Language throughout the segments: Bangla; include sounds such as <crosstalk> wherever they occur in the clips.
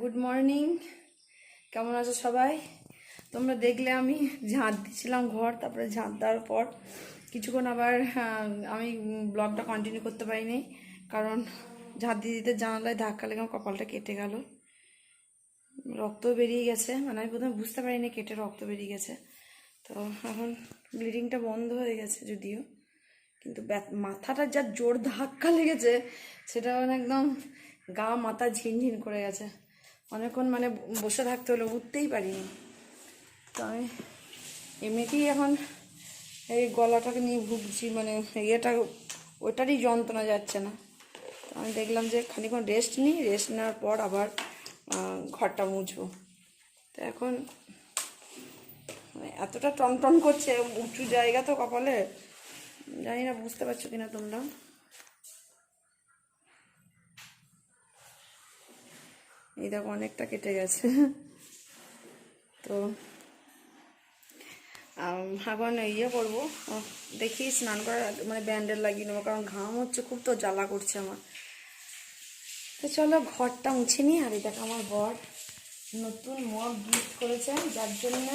গুড মর্নিং কেমন আছো সবাই? তোমরা দেখলে আমি ঝাঁট দিছিলাম ঘর, তারপরে ঝাঁট দেওয়ার পর কিছুক্ষণ আবার আমি ব্লগটা কন্টিনিউ করতে পারিনি, কারণ ঝাঁট দিয়ে দিতে জানালায় ধাক্কা লেগে আমার কপালটা কেটে গেল। রক্ত বেরিয়ে গেছে মানে আমি প্রথমে বুঝতে পারিনি কেটে রক্ত বেরিয়ে গেছে। তো এখন ব্লিডিংটা বন্ধ হয়ে গেছে যদিও, কিন্তু মাথাটা যা জোর ধাক্কা লেগেছে সেটা একদম গা মাথা ঝিনঝিন করে গেছে। অনেকক্ষণ মানে বসে থাকতে হলো, উঠতেই পারিনি। তো আমি এমনিতেই এখন এই গলাটাকে নিয়ে ভুগছি মানে ইয়েটা ওইটারই যন্ত্রণা যাচ্ছে না। তো আমি দেখলাম যে খানিক্ষণ রেস্ট নিই রেস্ট নেওয়ার পর আবার ঘরটা মুছবো। তো এখন মানে এতটা টন টন করছে, উঁচু জায়গা তো কপালে, জানি না, বুঝতে পারছ কিনা তোমরা। এই দেখো অনেকটা কেটে গেছে। তো এখন ইয়ে করব। দেখি স্নান করার মানে ব্যান্ডেল লাগিয়ে নেব, কারণ ঘাম হচ্ছে, খুব তো জ্বালা করছে আমার। তো চলো ঘরটা মুছে নিই, আর এই দেখো আমার বর নতুন মগ গিফট করেছে, যার জন্যে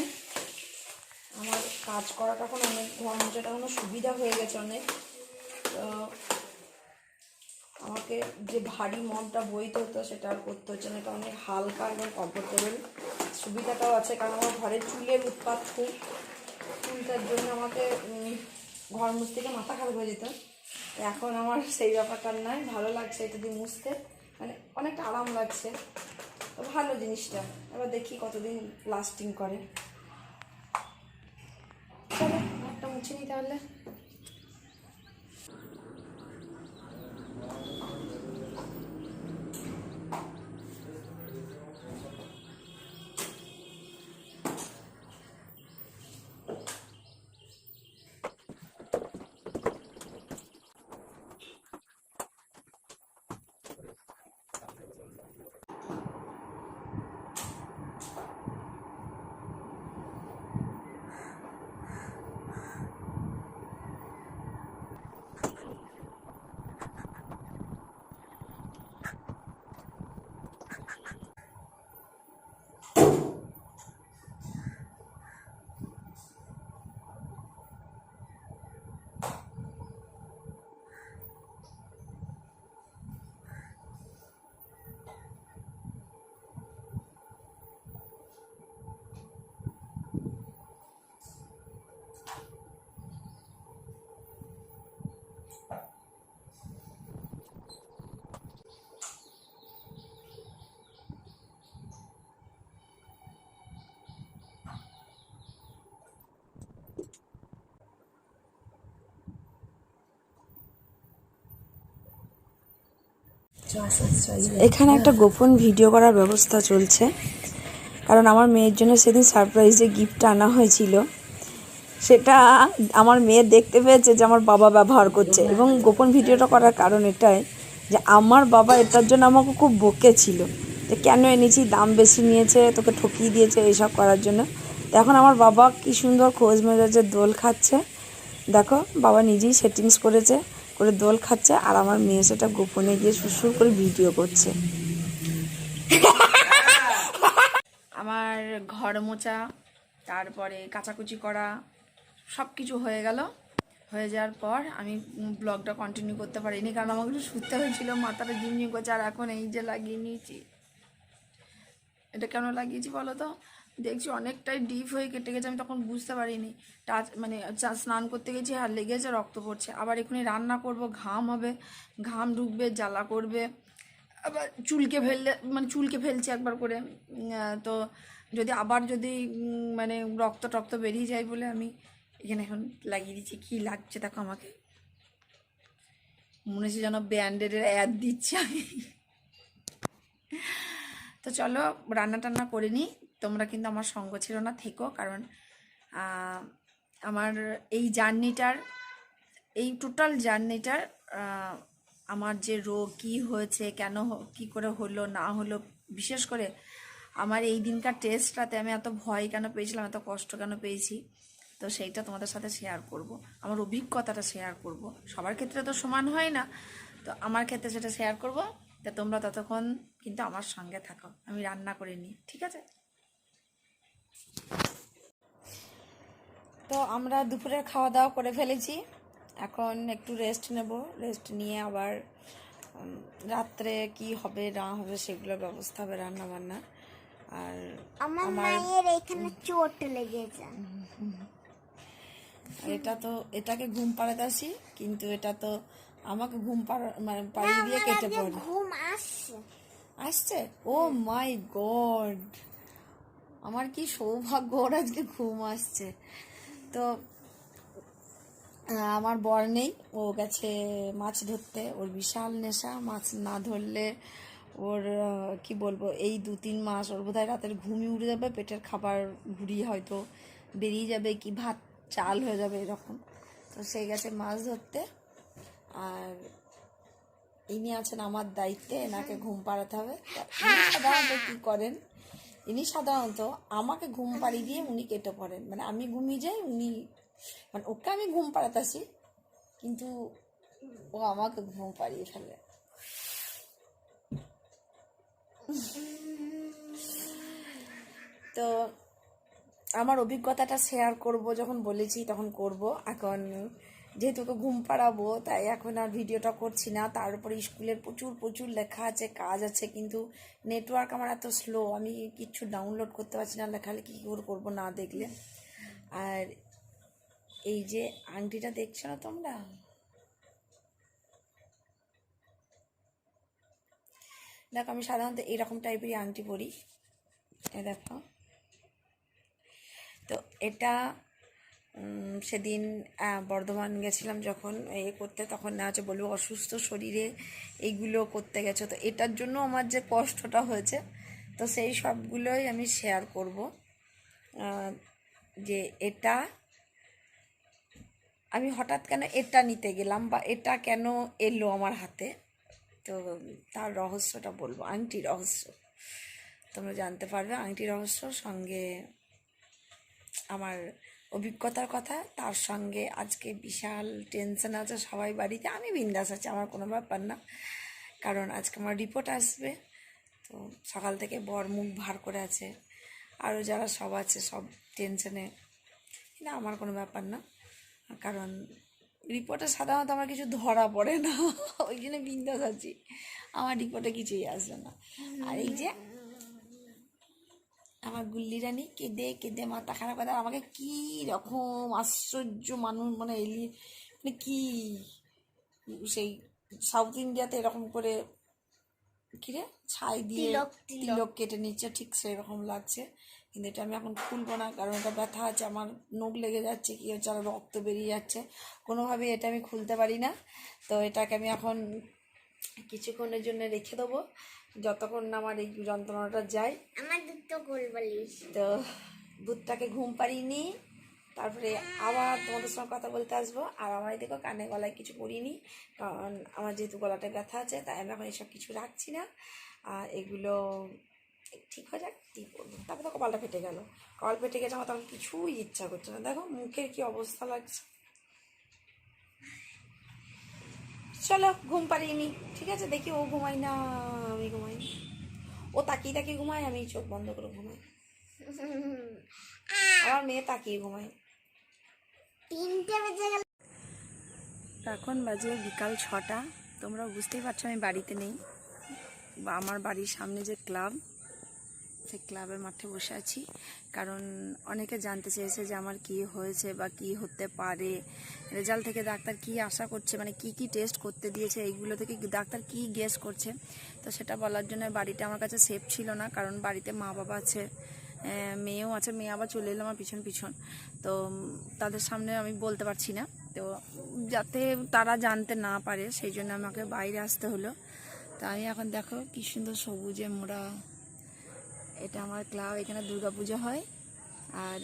আমার কাজ করাটা এখন অনেক, ঘর মোছাটা কোনো সুবিধা হয়ে গেছে অনেক। তো আমাকে যে ভারী মগটা বইতে হতো সেটা আর করতে হচ্ছে না, এটা অনেক হালকা এবং কমফোর্টেবল সুবিধাটাও আছে, কারণ আমার ঘরে চুলের উৎপাত খুব। চুলটার জন্য আমাকে ঘর মুছতে গিয়ে মাথা খারাপ হয়ে যেত। এখন আমার সেই ব্যাপারটা নাই, ভালো লাগছে এটা দিয়ে মুছতে। মানে অনেকটা আরাম লাগছে। তো ভালো জিনিসটা। এবার দেখি কতদিন লাস্টিং করে। চলো মুছে নিই তাহলে। এখানে একটা গোপন ভিডিও করার ব্যবস্থা চলছে। কারণ আমার মেয়ের জন্য সেদিন সারপ্রাইজে গিফট আনা হয়েছিল। সেটা আমার মেয়ে দেখতে পেয়েছে যে আমার বাবা ব্যবহার করছে। এবং গোপন ভিডিওটা করার কারণ এটাই যে আমার বাবা এটার জন্য আমাকে খুব বকেছিল যে কেন এনেছি, দাম বেশি নিয়েছে, তোকে ঠকিয়ে দিয়েছে এইসব করার জন্য। এখন আমার বাবা কি সুন্দর খোঁজ মেজাজে দোল খাচ্ছে। দেখো, বাবা নিজেই সেটিংস করেছে। করে দোল খাচ্ছে আর আমার মেয়ে সেটা গোপনে গিয়ে সুসুর করে ভিডিও করছে। আমার ঘর মোছা তারপরে কাচাকুচি করা সব কিছু হয়ে গেল। হয়ে যাওয়ার পর আমি ব্লগটা কন্টিনিউ করতে পারিনি, কারণ আমাকে একটু শুতে হয়েছিল, মাথাটা ঝিমঝিম করছে, আর এখন এই যে লাগিয়ে নিয়েছি। এটা কেন লাগিয়েছি বলো তো? দেখছি অনেকটাই ডিপ হয়ে কেটে গেছে, আমি তখন বুঝতে পারিনি। টাচ মানে স্নান করতে গেছি আর লেগেছে, রক্ত পড়ছে। আবার এখনই রান্না করব, ঘাম হবে, ঘাম ঢুকবে, জ্বালা করবে। আবার চুলকে ফেললে মানে চুলকে ফেলছে একবার করে। তো যদি আবার যদি মানে রক্ত টক্ত বেরিয়ে যায় বলে আমি এখানে এখন লাগিয়ে দিচ্ছি। কী লাগছে দেখো আমাকে। মনে হচ্ছে যেন ব্যান্ডেডের অ্যাড দিচ্ছে আমি। তো চলো, রান্না টান্না করে নিই। তোমরা কিন্তু আমার সঙ্গ ছিল না, থেকো। কারণ আমার এই জার্নিটার, এই টোটাল জার্নিটার আমার যে রোগ, কী হয়েছে, কেন কী করে হলো, না হলো, বিশেষ করে আমার এই দিনকার টেস্টটাতে আমি এত ভয় কেন পেয়েছিলাম, এত কষ্ট কেন পেয়েছি, তো সেইটা তোমাদের সাথে শেয়ার করব। আমার অভিজ্ঞতাটা শেয়ার করব। সবার ক্ষেত্রে তো সমান হয় না, তো আমার ক্ষেত্রে সেটা শেয়ার করব, তা তোমরা ততক্ষণ কিন্তু আমার সঙ্গে থাকো। আমি রান্না করে নিই, ঠিক আছে? তো আমরা দুপুরের খাওয়া দাওয়া করে ফেলেছি। এখন একটু রেস্ট নেব। রেস্ট নিয়ে আবার রাত্রে কি হবে না হবে সেগুলোর ব্যবস্থা হবে রান্না বান্না আর আমার মায়ের এখানে চোট লেগেছে এটা তো এটাকে ঘুম পাড়াতে আসি কিন্তু এটা তো আমাকে ঘুম পাড়া মানে পাড়িয়ে দিয়ে কেটে পড়ে। ঘুম আসছে আসছে? Oh my god! আমার কি সৌভাগ্য ওর আজকে ঘুম আসছে। তো আমার বর নেই। ও গেছে মাছ ধরতে। ওর বিশাল নেশা। মাছ না ধরলে ওর কি বলব, এই দু তিন মাস ওর বোধহয় রাতের ঘুমই উড়ে যাবে, পেটের খাবার ঘুরিয়ে হয়তো বেরিয়ে যাবে কি ভাত, চাল হয়ে যাবে এরকম। তো সে গেছে মাছ ধরতে। আর ইনি আছেন আমার দায়িত্বে, এনাকে ঘুম পাড়াতে হবে। সাধারণত কি করেন? ইনি সাধারণত আমাকে ঘুম পাড়িয়ে দিয়ে উনি কেটে পড়েন। মানে আমি ঘুমিয়ে যাই, উনি মানে ওকে আমি ঘুম পাড়াতাছি, কিন্তু ও আমাকে ঘুম পাড়িয়ে ফেলে। তো আমার অভিজ্ঞতাটা শেয়ার করব, যখন বলেছি তখন করব, এখন যেহেতু ওকে ঘুম পাড়াবো, তাই এখন আর ভিডিওটা করছি না। তার উপরে স্কুলের প্রচুর প্রচুর লেখা আছে, কাজ আছে, কিন্তু নেটওয়ার্ক আমার এত স্লো আমি কিচ্ছু ডাউনলোড করতে পারছি না, লেখালেখি কী করে করব না দেখলে। আর এই যে আংটিটা দেখছ না তোমরা? দেখো, আমি সাধারণত এইরকম টাইপেরই আংটি পরি। দেখো। তো এটা সেদিন বর্ধমান গেছিলাম যখন, এ করতে, তখন না হচ্ছে বলব অসুস্থ শরীরে এইগুলো করতে গেছো। তো এটার জন্য আমার যে কষ্টটা হয়েছে, তো সেই সবগুলোই আমি শেয়ার করব। যে এটা, আমি হঠাৎ কেন এটা নিতে গেলাম বা এটা কেন এলো আমার হাতে, তো তার রহস্যটা বলব আংটি রহস্য। তোমরা জানতে পারবে আংটি রহস্য সঙ্গে আমার অভিজ্ঞতার কথা, তার সঙ্গে আজকে বিশাল টেনশন আছে সবাই বাড়িতে। আমি বিন্দাস আছি, আমার কোনো ব্যাপার না। কারণ আজকে আমার রিপোর্ট আসবে, তো সকাল থেকে বর মুখ ভার করে আছে। আরও যারা সব আছে, সব টেনশনে না আমার কোনো ব্যাপার না। কারণ রিপোর্টে সাধারণত আমার কিছু ধরা পড়ে না। <laughs> ওই জন্য বিন্দাস আছি। আমার রিপোর্টে কিছুই আসবে না। আর এই যে আমার গুল্লি রানী কেঁদে কেঁদে মাথা খারাপ করে আমাকে কি রকম আশ্চর্য মানুষ মানে এলি মানে কি সেই সাউথ ইন্ডিয়াতে এরকম করে কিরে ছাই দিয়ে তিলক, কেটে নিচ্ছে ঠিক সেরকম লাগছে। কিন্তু এটা আমি এখন খুলবো না কারণ এটা ব্যথা আছে আমার নখ লেগে যাচ্ছে কি হচ্ছে আর রক্ত বেরিয়ে যাচ্ছে। কোনোভাবেই এটা আমি খুলতে পারি না। তো এটাকে আমি এখন কিছুক্ষণের জন্য রেখে দেবো। যতক্ষণ না আমার এই যন্ত্রণাটা যায় আমার দুটো গোল বলিস। তো দুধটাকে ঘুম পাড়িয়ে নিই তারপরে আবার তোমাদের সঙ্গে কথা বলতে আসব। আর আমার দেখো কানে গলায় কিছু পরিনি কারণ আমার যেহেতু গলাটা ব্যথা আছে তাই আমি এখন এসব কিছু রাখছি না। আর এগুলো ঠিক হয়ে যাক কী করব? তারপরে তো কপালটা ফেটে গেল। কপাল ফেটে গেছে আমার তখন কিছুই ইচ্ছা করছে না। দেখো মুখের কি অবস্থা লাগছে। চলো ঘুম পাড়িয়ে নি। ঠিক আছে? দেখি ও ঘুমাই না আমি ঘুমাই ও তাকিয়ে তাকিয়ে ঘুমাই আমি চোখ বন্ধ করে ঘুমাই। আমার মেয়ে তাকিয়ে ঘুমাই তিনটে বেজে গেল। এখন বাজে বিকাল ছটা। তোমরা বুঝতেই পারছ আমি বাড়িতে নেই। বা আমার বাড়ির সামনে যে ক্লাব সেই ক্লাবের মাঠে বসে আছি। কারণ অনেকে জানতে চেয়েছে যে আমার কি হয়েছে বা কি হতে পারে। রেজাল্ট থেকে ডাক্তার কি আশা করছে মানে কি কি টেস্ট করতে দিয়েছে, এইগুলো থেকে ডাক্তার কি গেস করছে? তো সেটা বলার জন্য বাড়িটা আমার কাছে সেফ ছিল না, কারণ বাড়িতে মা বাবা আছে মেয়েও আছে, মেয়ে আবার চলে এলো আমার পিছন পিছন। তো তাদের সামনে আমি বলতে পারছি না। তো যাতে তারা জানতে না পারে, সেই জন্য আমাকে বাইরে আসতে হলো। তো আমি এখন দেখো কি সুন্দর সবুজে মোড়া এটা আমার ক্লাব, এখানে দুর্গা পুজো হয়। আর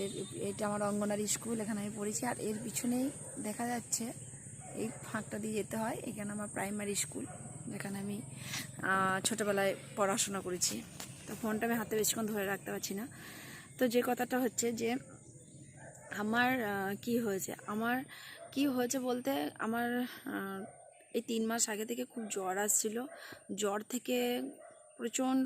এটা আমার অঙ্গনারী স্কুল, এখানে আমি পড়েছি। আর এর পিছনেই দেখা যাচ্ছে, এই ফাঁকটা দিয়ে যেতে হয়। এখানে আমার প্রাইমারি স্কুল, যেখানে আমি ছোটোবেলায় পড়াশোনা করেছি। তো ফোনটা আমি হাতে বেশিক্ষণ ধরে রাখতে পারছি না। তো যে কথাটা হচ্ছে যে, আমার কি হয়েছে? আমার কি হয়েছে বলতে, আমার এই তিন মাস আগে থেকে খুব জ্বর আসছিল। জ্বর থেকে প্রচণ্ড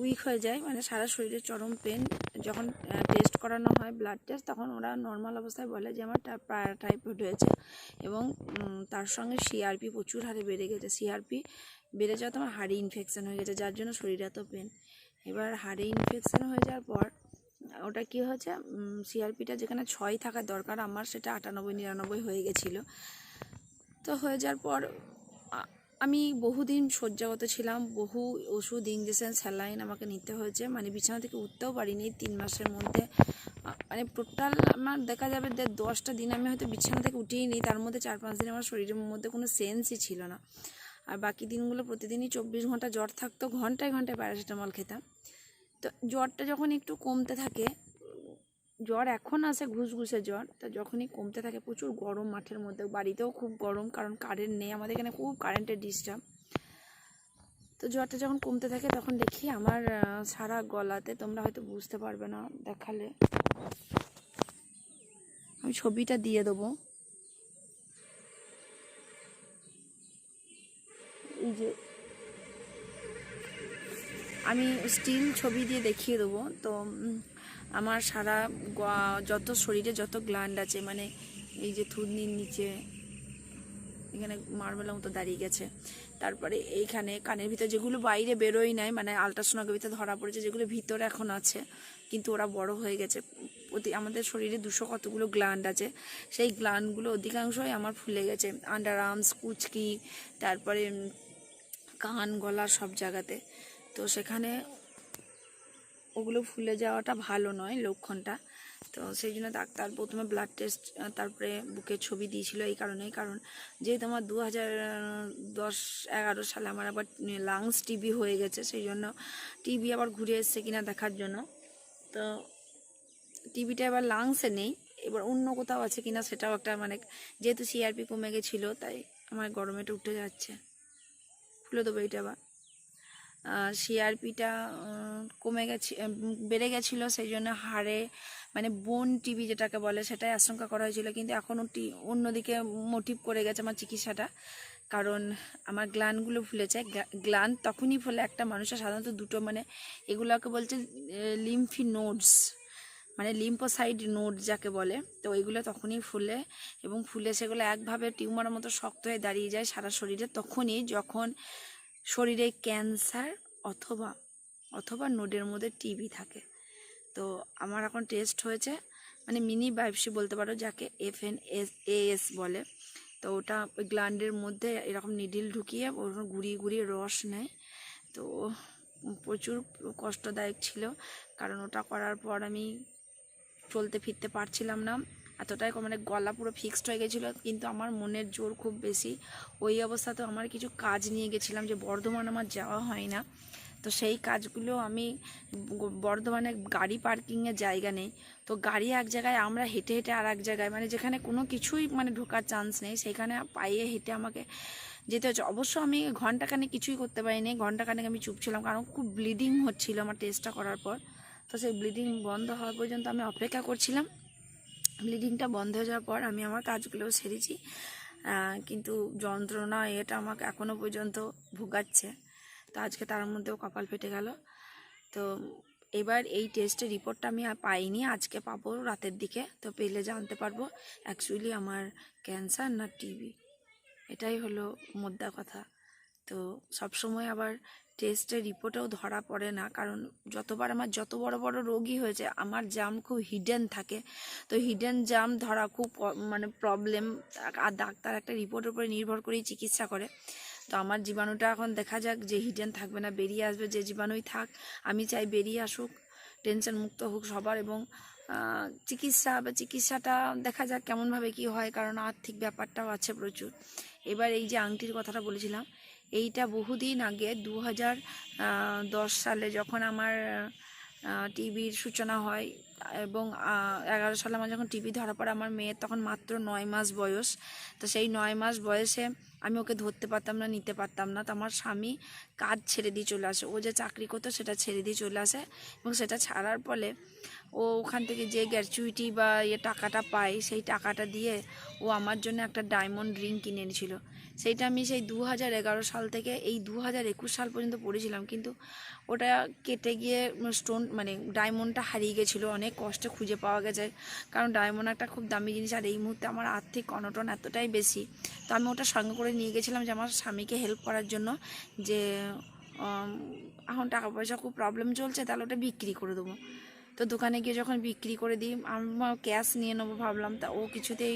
উইক হয়ে যায় মানে সারা শরীরে চরম পেন যখন টেস্ট করানো হয় ব্লাড টেস্ট তখন ওরা নর্মাল অবস্থায় বলে যে আমার টাইফয়েড হয়েছে এবং তার সঙ্গে সিআরপি প্রচুর হারে বেড়ে গেছে। সিআরপি বেড়ে যাওয়া তো আমার হাড়ে ইনফেকশান হয়ে গেছে, যার জন্য শরীরে এত পেন এবার হাড়ে ইনফেকশান হয়ে যাওয়ার পর, ওটা কি হয়েছে? সিআরপিটা যেখানে ছয় থাকার দরকার, আমার সেটা আটানব্বই, নিরানব্বই হয়ে গেছিল। তো হয়ে যাওয়ার পর আমি বহুদিন শয্যাগত ছিলাম, বহু ওষুধ, ইঞ্জেকশন, স্যালাইন আমাকে নিতে হয়েছে। মানে বিছানা থেকে উঠতেও পারিনি তিন মাসের মধ্যে। মানে টোটাল আমার দেখা যাবে যে দশটা দিন আমি হয়তো বিছানা থেকে উঠেই নিই তার মধ্যে চার পাঁচ দিন আমার শরীরের মধ্যে কোনো সেন্সই ছিল না। আর বাকি দিনগুলো প্রতিদিনই চব্বিশ ঘণ্টা জ্বর থাকতো, ঘন্টায় ঘন্টায় প্যারাসিটামল খেতাম। তো জ্বরটা যখন একটু কমতে থাকে জ্বর এখন আসে ঘুষঘুষে জ্বর। তা যখনই কমতে থাকে প্রচুর গরম মাঠের মধ্যে। বাড়িতেও খুব গরম, কারণ কারেন্ট নেই। আমাদের এখানে খুব কারেন্টের ডিস্টার্ব তো জ্বরটা যখন কমতে থাকে, তখন দেখি আমার সারা গলাতে, তোমরা হয়তো বুঝতে পারবে না, দেখালে। আমি ছবিটা দিয়ে দেবো। এই যে আমি স্টিল ছবি দিয়ে দেখিয়ে দেবো। তো আমার সারা যত শরীরে যত গ্ল্যান্ড আছে মানে এই যে থুতনির নিচে, এখানে মার্বেলের মতো দাঁড়িয়ে গেছে। তারপরে এইখানে কানের ভিতরে যেগুলো বাইরে বেরোই নাই মানে আলট্রাসোনোগ্রাফিতে ধরা পড়েছে, যেগুলো ভিতরে এখন আছে, কিন্তু ওরা বড় হয়ে গেছে। প্রতি আমাদের শরীরে দুশো কতগুলো গ্ল্যান্ড আছে, সেই গ্ল্যান্ডগুলো অধিকাংশই আমার ফুলে গেছে। আন্ডার আর্মস কুচকি, তারপরে কান, গলা সব জায়গাতে। তো সেখানে ওগুলো ফুলে যাওয়াটা ভালো নয় লক্ষণটা। তো সেই জন্য ডাক্তার প্রথমে ব্লাড টেস্ট তারপরে বুকের ছবি দিয়েছিল এই কারণেই। কারণ যেহেতু আমার দু হাজার দশ, এগারো সালে আমার আবার লাংস টিবি হয়ে গেছে, সেই জন্য টিবি আবার ঘুরে এসছে কিনা দেখার জন্য। তো টিবিটা এবার লাংসে নেই, এবার অন্য কোথাও আছে কিনা সেটাও একটা মানে যেহেতু সিআরপি কমে গেছিল, তাই আমার গরমেটা উঠে যাচ্ছে। খুলে দেবো এইটা আবার। সিআরপিটা কমে গেছে বেড়ে গেছিল সেই জন্য হাড়ে মানে বোন টিবি যেটাকে বলে, সেটাই আশঙ্কা করা হয়েছিল। কিন্তু এখনও টি, অন্যদিকে মোটিভ করে গেছে আমার চিকিৎসাটা। কারণ আমার গ্লানগুলো ফুলেছে গ্লান তখনই ফুলে। একটা মানুষের সাধারণত দুটো মানে এগুলোকে বলছে লিম্ফি নোডস মানে লিম্পোসাইড নোড যাকে বলে। তো এগুলো তখনই ফুলে এবং ফুলে সেগুলো একভাবে টিউমারের মতো শক্ত হয়ে দাঁড়িয়ে যায় সারা শরীরে। তখনই যখন শরীরে ক্যান্সার অথবা অথবা নোডের মধ্যে টিবি থাকে। তো আমার এখন টেস্ট হয়েছে মানে মিনি বায়োপসি বলতে পারো, যাকে এফ এন এস এএস বলে। তো ওটা ওই গ্ল্যান্ডের মধ্যে এরকম নিডিল ঢুকিয়ে ওর গুড়িয়ে গুড়িয়ে রস নেয়। তো প্রচুর কষ্টদায়ক ছিল, কারণ ওটা করার পর আমি চলতে ফিরতে পারছিলাম না। এতটাই মানে গলা পুরো ফিক্সড হয়ে গেছিল, কিন্তু আমার মনের জোর খুব বেশি। ওই অবস্থাতেও আমার কিছু কাজ নিয়ে গেছিলাম যে বর্ধমান আমার যাওয়া হয় না। তো সেই কাজগুলো আমি বর্ধমানে গাড়ি পার্কিংয়ের জায়গা নেই। তো গাড়ি এক জায়গায়, আমরা হেঁটে হেঁটে আর এক জায়গায় মানে যেখানে কোনো কিছুই মানে ঢোকার চান্স নেই, সেখানে পায়ে হেঁটে আমাকে যেতে হচ্ছে। অবশ্য আমি ঘন্টাখানেক কিছুই করতে পারিনি, ঘন্টাখানেক আমি চুপ ছিলাম, কারণ খুব ব্লিডিং হচ্ছিল আমার টেস্টটা করার পর। তো সেই ব্লিডিং বন্ধ হওয়া পর্যন্ত আমি অপেক্ষা করছিলাম। ব্লিডিংটা বন্ধ হয়ে যাওয়ার পর আমি আমার কাজগুলোও সেরেছি। কিন্তু যন্ত্রণা এটা আমাকে এখনও পর্যন্ত ভোগাচ্ছে। তো আজকে তার মধ্যেও কপাল ফেটে গেল। তো এবার এই টেস্টের রিপোর্টটা আমি আর পাইনি, আজকে পাবো রাতের দিকে। তো পেলে জানতে পারব অ্যাকচুয়ালি আমার ক্যান্সার না টিবি এটাই হলো মোদ্দা কথা। তো সবসময় আবার টেস্টের রিপোর্টেও ধরা পড়ে না। কারণ যতবার আমার যত বড় বড় রোগী হয়েছে, আমার জাম খুব হিডেন থাকে। তো হিডেন জাম ধরা খুব মানে প্রবলেম আর ডাক্তার একটা রিপোর্টের উপরে নির্ভর করেই চিকিৎসা করে। তো আমার জীবাণুটা এখন দেখা যাক যে হিডেন থাকবে না, বেরিয়ে আসবে যে জীবাণুই থাক। আমি চাই বেরিয়ে আসুক টেনশন মুক্ত হোক সবার এবং চিকিৎসা, বা চিকিৎসাটা দেখা যাক কেমনভাবে কি হয়, কারণ আর্থিক ব্যাপারটাও আছে প্রচুর। এবার এই যে আংটির কথাটা বলেছিলাম এইটা বহুদিন আগে দু হাজার দশ সালে যখন আমার টিভির সূচনা হয় এবং এগারো সালে আমার যখন টিভি ধরা পড়ে, আমার মেয়ের তখন মাত্র নয় মাস বয়স। তো সেই নয় মাস বয়সে আমি ওকে ধরতে পারতাম না, নিতে পারতাম না। তো আমার স্বামী কাজ ছেড়ে দিয়ে চলে আসে। ও যে চাকরি করতো, সেটা ছেড়ে দিয়ে চলে আসে এবং সেটা ছাড়ার ফলে ও ওখান থেকে যে গ্র্যাচুইটি বা ইয়ে টাকাটা পায়, সেই টাকাটা দিয়ে ও আমার জন্য একটা ডায়মন্ড রিং কিনে এনেছিল। সেইটা আমি সেই দু হাজার এগারো সাল থেকে এই দু হাজার একুশ সাল পর্যন্ত পড়েছিলাম। কিন্তু ওটা কেটে গিয়ে স্টোন মানে ডায়মন্ডটা হারিয়ে গেছিল অনেক। কষ্টে খুঁজে পাওয়া গেছে। কারণ ডায়মন্ড একটা খুব দামি জিনিস আর এই মুহূর্তে আমার আর্থিক অনটন এতটাই বেশি। তো আমি ওটা সঙ্গে করে নিয়ে গেছিলাম যে আমার স্বামীকে হেল্প করার জন্য যে এখন টাকা পয়সা খুব প্রবলেম চলছে, তাহলে ওটা বিক্রি করে দেবো। তো দোকানে গিয়ে যখন বিক্রি করে দিই, আমার ক্যাশ নিয়ে নেব ভাবলাম, তা ও কিছুতেই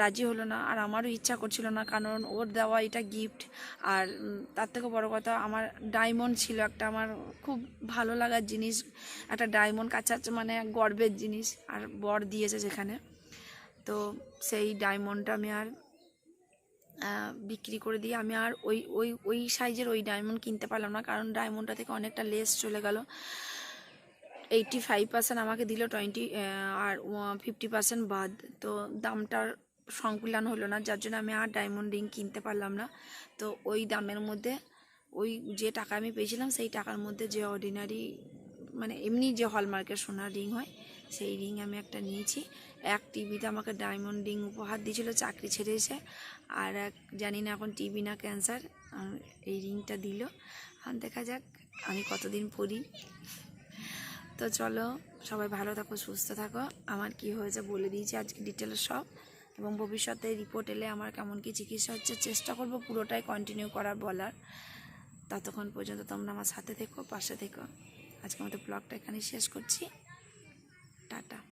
রাজি হলো না। আর আমারও ইচ্ছা করছিল না, কারণ ওর দেওয়া এটা গিফট আর তার থেকে বড় কথা, আমার ডায়মন্ড ছিল একটা, আমার খুব ভালো লাগার জিনিস, একটা ডায়মন্ড কাছা মানে গর্বের জিনিস, আর বর দিয়েছে যেখানে তো সেই ডায়মন্ডটা আমি আর বিক্রি করে দিয়ে আমি আর ওই ওই ওই সাইজের ওই ডায়মন্ড কিনতে পারলাম না, কারণ ডায়মন্ডটা থেকে অনেকটা লেস চলে গেল। এইটটি ফাইভ পার্সেন্ট আমাকে দিল টোয়েন্টি আর ফিফটি পার্সেন্ট বাদ। তো দামটার সংকুলান হলো না, যার জন্য আমি আর ডায়মন্ড রিং কিনতে পারলাম না। তো ওই দামের মধ্যে, ওই যে টাকা আমি পেয়েছিলাম, সেই টাকার মধ্যে যে অর্ডিনারি মানে এমনি যে হলমার্কের সোনার রিং হয়, সেই রিং আমি একটা নিয়েছি। এক টিভিতে আমাকে ডায়মন্ড রিং উপহার দিয়েছিল, চাকরি ছেড়ে এসে। আর এক, জানি না এখন টিভি না ক্যান্সার এই রিংটা দিল। দেখা যাক, আমি কতদিন পরি তো চলো, সবাই ভালো থাকো, সুস্থ থাকো। আমার কি হয়েছে বলে দিয়েছি আজকে ডিটেলস সব। এবং ভবিষ্যতে রিপোর্ট এলে আমার কেমন কি চিকিৎসা হচ্ছে চেষ্টা করব পুরোটাই কন্টিনিউ করার বলার। ততক্ষণ পর্যন্ত তোমরা আমার সাথে থেকো, পাশে থেকো। আজকে আমাদের ব্লগটা এখানেই শেষ করছি। টাটা।